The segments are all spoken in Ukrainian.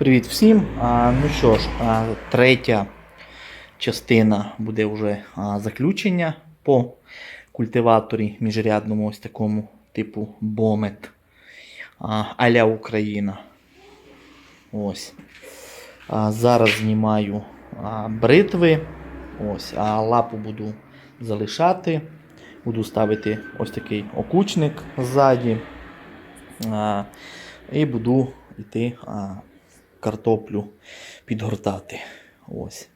Привіт всім. Ну що ж, а, третя частина буде вже заключення по культиваторі міжрядному ось такому типу Бомет а-ля Україна. Ось. Зараз знімаю бритви. Ось, а лапу буду залишати. Буду ставити ось такий окучник ззаді. І буду йти картоплю підгортати. Ось.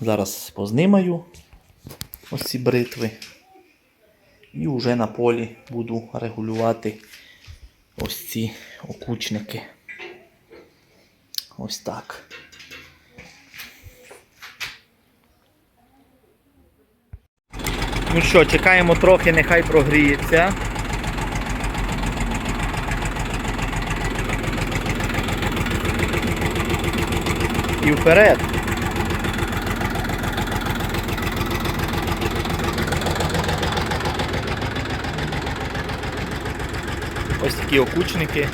Зараз познимаю ось ці бритви. І вже на полі буду регулювати ось ці окучники. Ось так. Ну що, чекаємо трохи, нехай прогріється. І вперед. Ось такі окучники.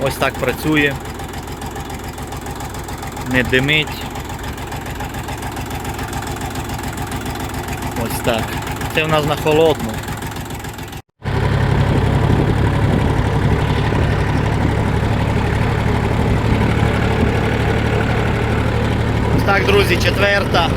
Ось так працює. Не димить. Ось так. Це в нас на холодну. Ось так, друзі, четверта.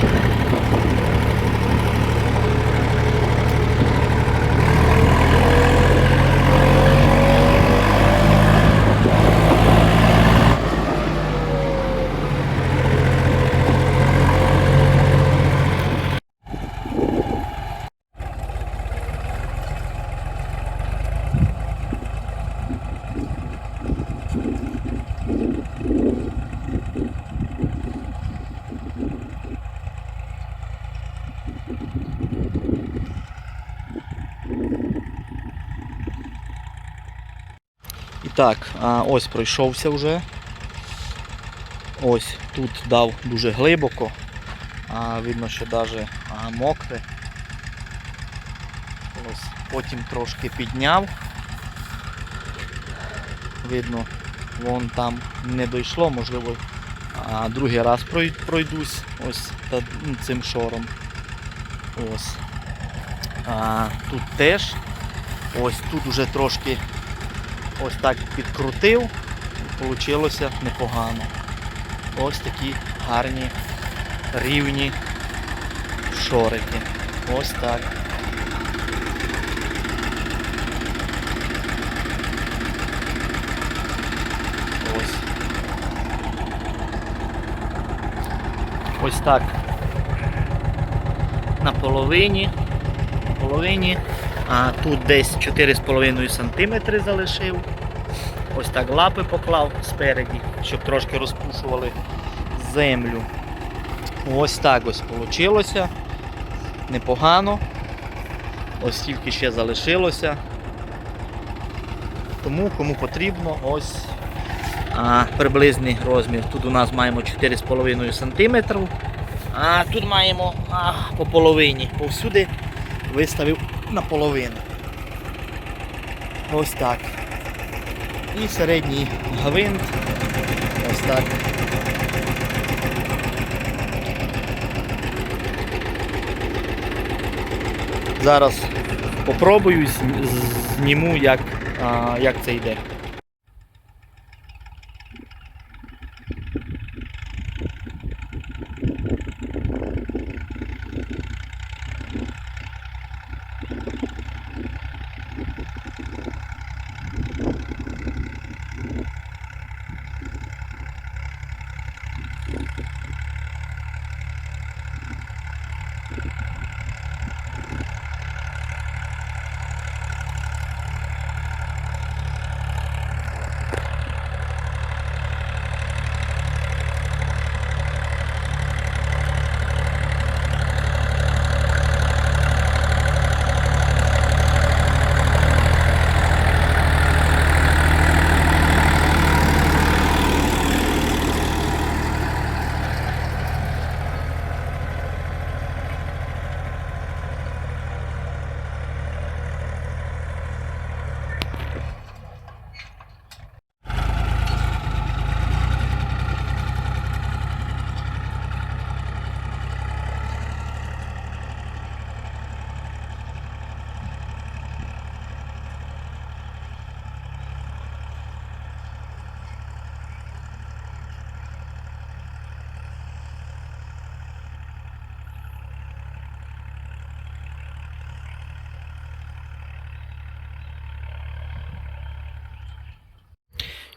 Так, ось пройшовся вже. Ось тут дав дуже глибоко. А, видно, що навіть мокре. Ось, потім трошки підняв. Видно, вон там не дійшло, можливо, другий раз пройдусь ось ну, цим шором. Ось. Тут теж. Ось тут уже трошки ось так підкрутив, вийшло непогано. Ось такі гарні рівні шорики. Ось так. Ось. Ось так. На половині. На половині. А тут десь 4,5 см залишив. Ось так лапи поклав спереді, щоб трошки розпушували землю. Ось так ось вийшло. Непогано. Ось тільки ще залишилося. Тому кому потрібно, ось а, приблизний розмір. Тут у нас маємо 4,5 см, а тут маємо а, по половині. Повсюди виставив наполовину. Ось так. І середній гвинт. Ось так. Зараз попробую, зніму, як, як це йде.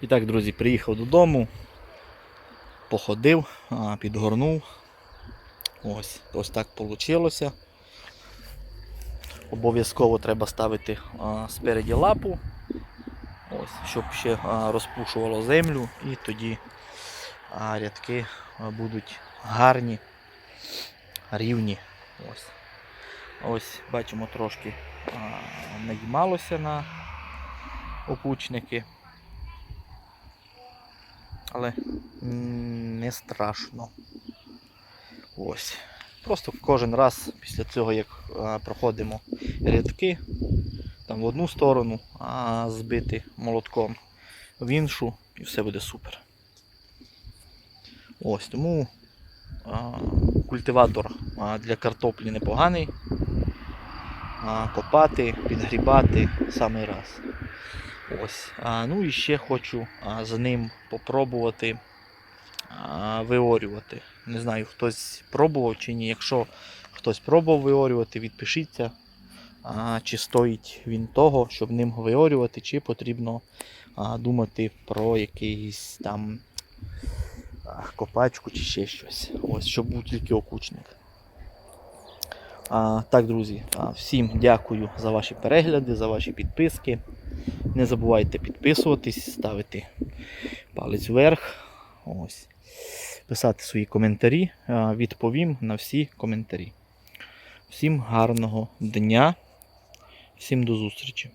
І так, друзі, приїхав додому, походив, підгорнув. Ось, ось так вийшло. Обов'язково треба ставити а, спереді лапу, ось, щоб ще а, розпушувало землю і тоді а, рядки будуть гарні, рівні. Ось, ось бачимо трошки а, наїмалося на опучники. Але не страшно. Ось. Просто кожен раз після цього, як проходимо рядки, там в одну сторону, а збити молотком в іншу, і все буде супер. Ось тому а, культиватор а, для картоплі непоганий. Копати, підгрібати самий раз. Ось. Ну і ще хочу з ним попробувати виорювати. Не знаю, хтось пробував чи ні. Якщо хтось пробував виорювати, відпишіться, чи стоїть він того, щоб ним виорювати, чи потрібно думати про якийсь там копачку чи ще щось. Ось, щоб був тільки окучник. А, так, друзі, всім дякую за ваші перегляди, за ваші підписки. Не забувайте підписуватись, ставити палець вверх. Ось. Писати свої коментарі. Відповім на всі коментарі. Всім гарного дня, всім до зустрічі!